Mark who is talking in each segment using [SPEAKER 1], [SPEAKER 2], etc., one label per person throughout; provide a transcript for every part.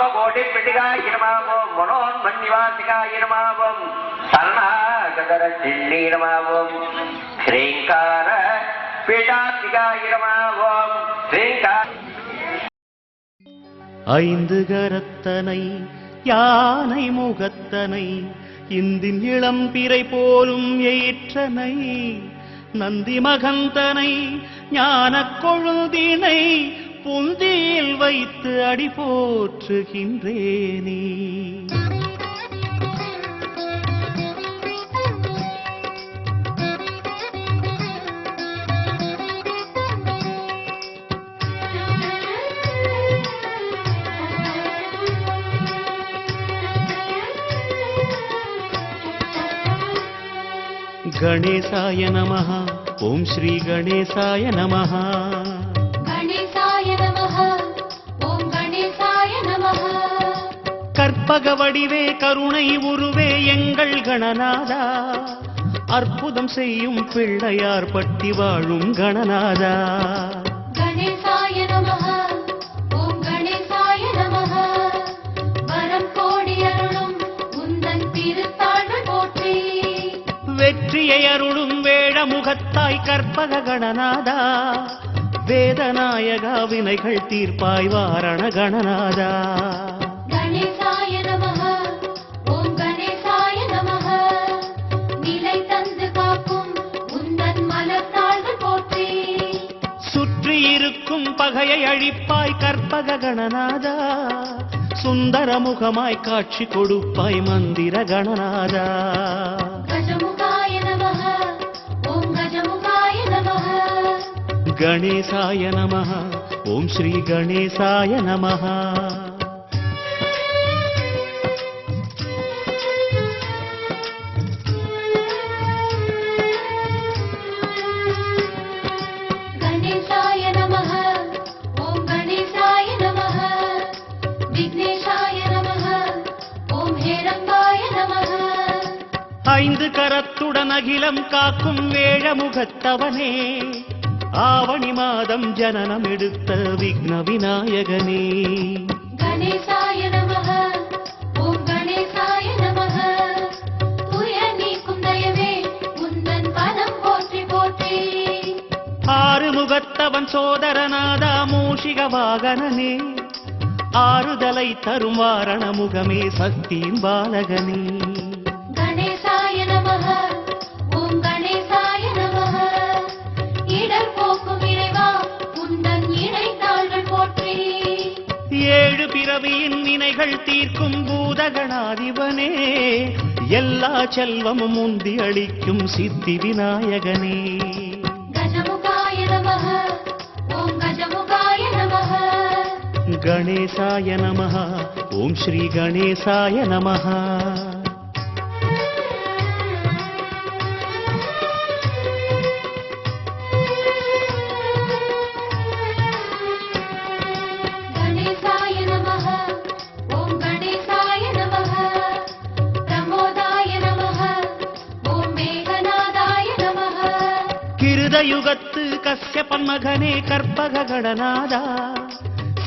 [SPEAKER 1] Kamakoti பிடிகாய் இருமாவம். மனோன்மன் நிவாசிகாய் இருமாவம். சரணாகதர chilli இருமாவம். ஸ்ரீங்கார பீடாசிகாய் இருமாவம். ஸ்ரீங்கார
[SPEAKER 2] ஐந்து கரத்தனை யானை முகத்தனை இந்தின் இளம்பிறை போலும் எயிற்றனை நந்தி மகந்தனை ஞான கொழுதினை புந்தியில் வைத்து அடி போற்றுகின்றேனே.
[SPEAKER 3] గణేశాయ నమ ఓం శ్రీ గణేశాయ
[SPEAKER 2] నమ கற்பகவடிவே கருணை உருவே எங்கள் கணநாதா. அற்புதம் செய்யும் பிள்ளையார் பட்டி வாழும் கணநாதா. வெற்றியை அருளும் வேடமுகத்தாய் கற்பக கணநாதா. வேதநாயகா வினைகள் தீர்ப்பாய் வாரண கணநாதா. பகையை அழிப்பாய் கற்பக கணநாதா. சுந்தர முகமாய் காட்சி கொடுப்பாய் மந்திர கணநாதா. கணேசாய நம ஓம் ஸ்ரீ கணேசாய
[SPEAKER 3] நமஹா.
[SPEAKER 2] ஐந்து கரத்துடன் அகிலம் காக்கும் வேழமுகத்தவனே. ஆவணி மாதம் ஜனனம் எடுத்த விக்ன விநாயகனே.
[SPEAKER 3] கணேசாய நமக ஓம் கணேசாய நமக. துயர் நீக்கும் தயவே உந்தன் பதம் போற்றி போற்றி.
[SPEAKER 2] ஆறுமுகத்தவன் சோதரநாதா மூஷிக வாகனனே. ஆறுதலை தரும் வாரணமுகமே சக்தியின் பாலகனே. பிறவியின் வினைகள் தீர்க்கும் பூதகணாதிபனே. எல்லா செல்வமும் முந்தி அளிக்கும் சித்தி விநாயகனே. கணேசாய நமः ஓம் ஸ்ரீ கணேசாய நமः கஸ்யபன் மகனே கற்பக கடநாதா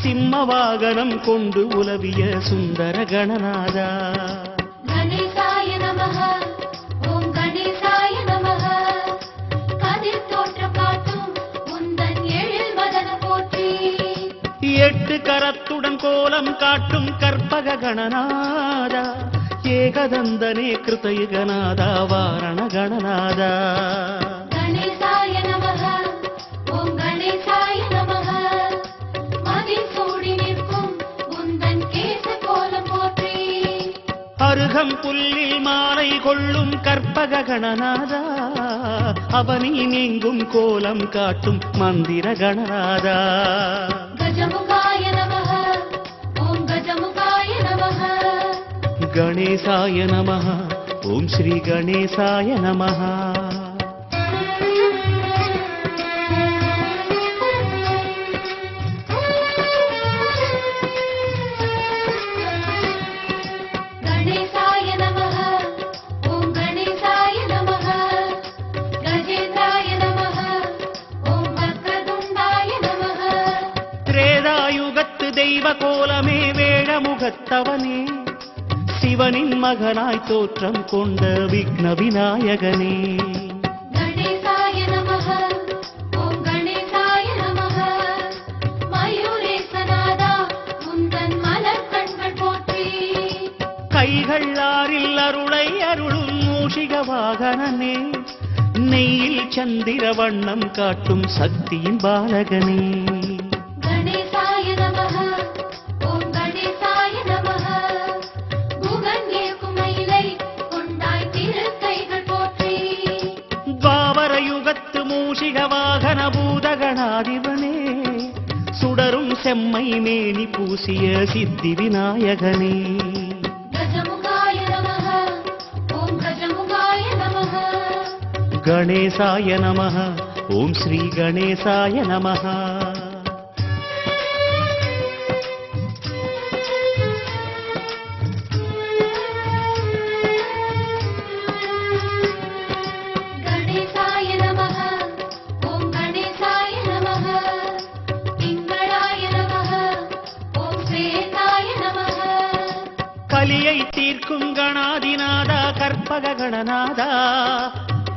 [SPEAKER 2] சிம்ம வாகனம் கொண்டு உலவிய சுந்தர கணநாதா. எட்டு கரத்துடன் கோலம் காட்டும் கற்பக கணநாதா. ஏகதந்தனே கிருதயுகநாதா வாரண கணநாதா. அருகம் புல்லில் மாலை கொள்ளும் கற்பக கணநாதா. அவனி நீங்கும் கோலம் காட்டும் மந்திர கணநாதா. கணேசாய நமः ஓம் ஸ்ரீ கணேசாய நமः கோலமே வேழமுகத்தவனே சிவனின் மகனாய் தோற்றம் கொண்ட விக்ன விநாயகனே.
[SPEAKER 3] கணேசாய நமः ஓம் கணேசாய நமः மயூரேசநாதா உந்தன் மலர் கண்கள் போற்றி.
[SPEAKER 2] கைகள் ஆறில் அருளை அருளும் மூஷிக வாகனனே. நெய்யில் சந்திர வண்ணம் காட்டும் சக்தியின் பாலகனே. சுடரும் செம்மை மேனி பூசிய சித்தி விநாயகனே
[SPEAKER 3] கஜமுகாய நமः ஓம் கஜமுகாய நமः
[SPEAKER 2] கற்பக கணநாதா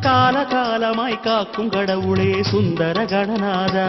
[SPEAKER 2] காலகாலமாய் காக்கும் கடவுளே சுந்தர கணநாதா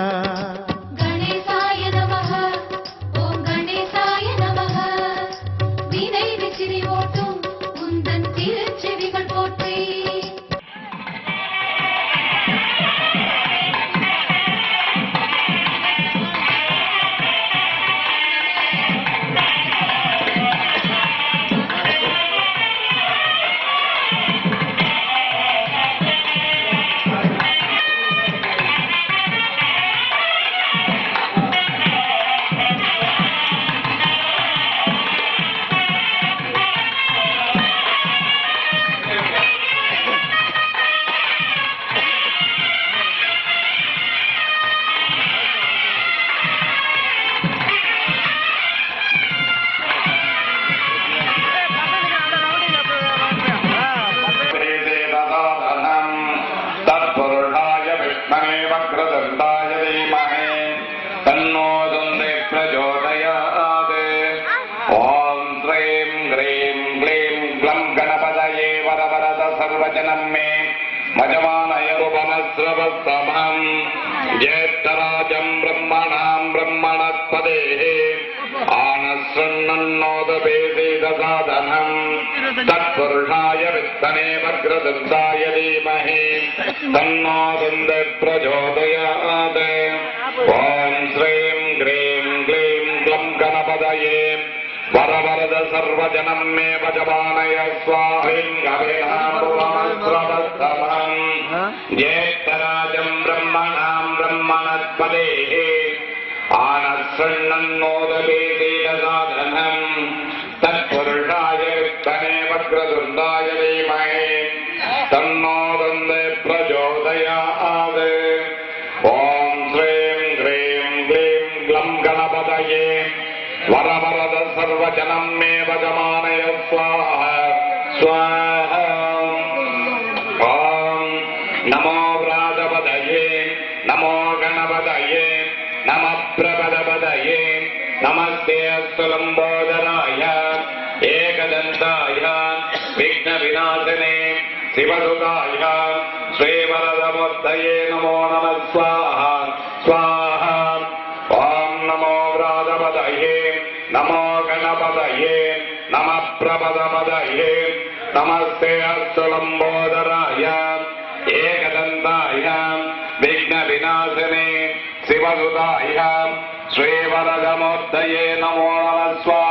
[SPEAKER 4] मजमानयमुपमस्रवस्तमम् ज्येष्ठराजम् ब्रह्मणाम् ब्रह्मणस्पदेः आनशृण्वन्नोदपेदसाधनम् तत्पुरुषाय वित्तने वक्रदन्ताय धीमहि तन्नो दन्द प्रचोदयात् ॐ श्रीं ग्रीं ग्लीं क्लं गणपतये వరవరద సర్వజనం మే భజమానయ స్వాహిం జ్యేష్ఠరాజం బ్రహ్మణాం బ్రహ్మణత్పదే ఆనశృణ్ణోదవేదీన సాధనం ஜனம் மேவகமானய சுவாஹ சுவாஹ ஓம் நமோ ராஜபதயே நமோ கணபதயே நம பிரபதபதயே நமஸ்தே சுலம்போதராய ஏகதந்தாய விக்ன சிவசுதாய ஸ்ரீவரதமூர்த்தயே நம नमः प्रपदपदये नमस्ते अस्तु लम्बोदराय एकदन्ताय विघ्नविनाशने शिवसुताय श्रीवरदमूर्तये नमो नमः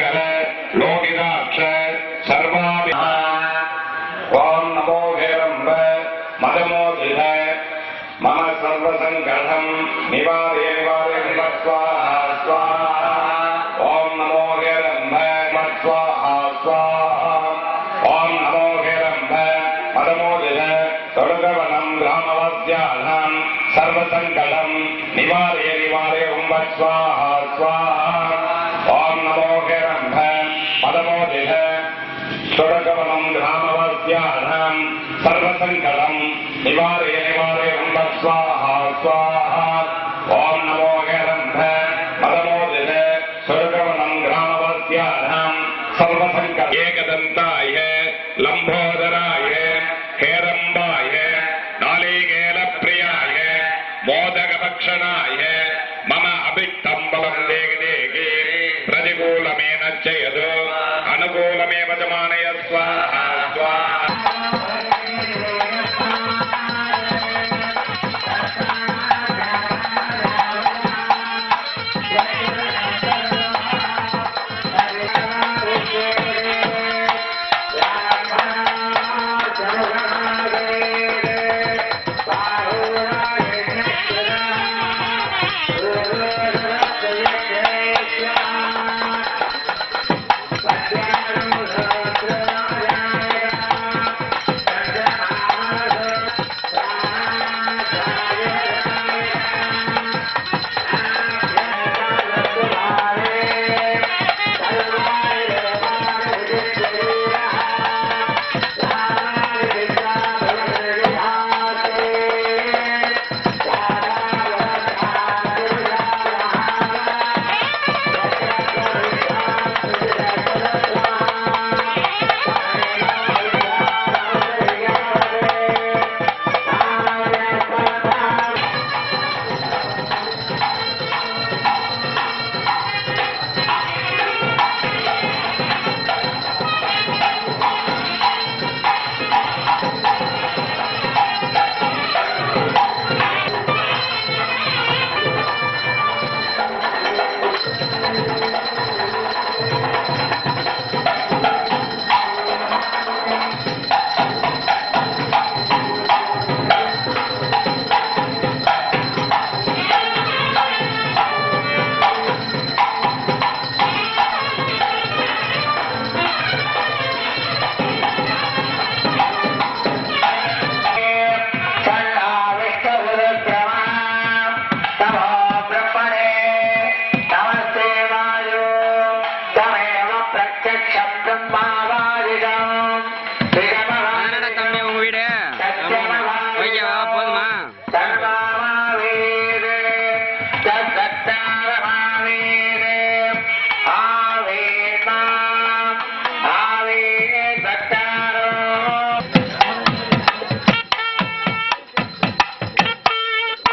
[SPEAKER 4] மங்கள லோகிதாட்ச சர்வாமி ஓம் நமோ ஹேரம்ப மதமோதிக மம சர்வசங்கடம் நிவாரே நிவாரம்ப ஸ்வாஹா ஸ்வாஹா ஓம் நமோ ஹேரம்ப ஸ்வாஹா ஸ்வாஹா ஓம் நமோ ஹேரம்ப மதமோதிக தொடுகவனம் சர்வசங்கடம் நிவாரே நிவாரே உம்ப ஸ்வாஹா ஸ்வாஹா சுரகவனம் கிராமவாசியானாம் சர்வசங்கடம் நிவாரே நிவாரே ரொம்ப ஸ்வாஹா ஸ்வாஹா ஓம் நமோ ஹேரம்ப பரமோதித சுரகவனம் கிராமவாசியானாம் சர்வசங்க ஏகதந்தாய லம்போதராய ஹேரம்பாய நாளிகேல பிரியாய மோதகபக்ஷனாய மம அபித்தம்பலம் தேகி தேகி
[SPEAKER 1] பிரதிகூலமேன செய்யதோ అనుకూలమే మానయస్వ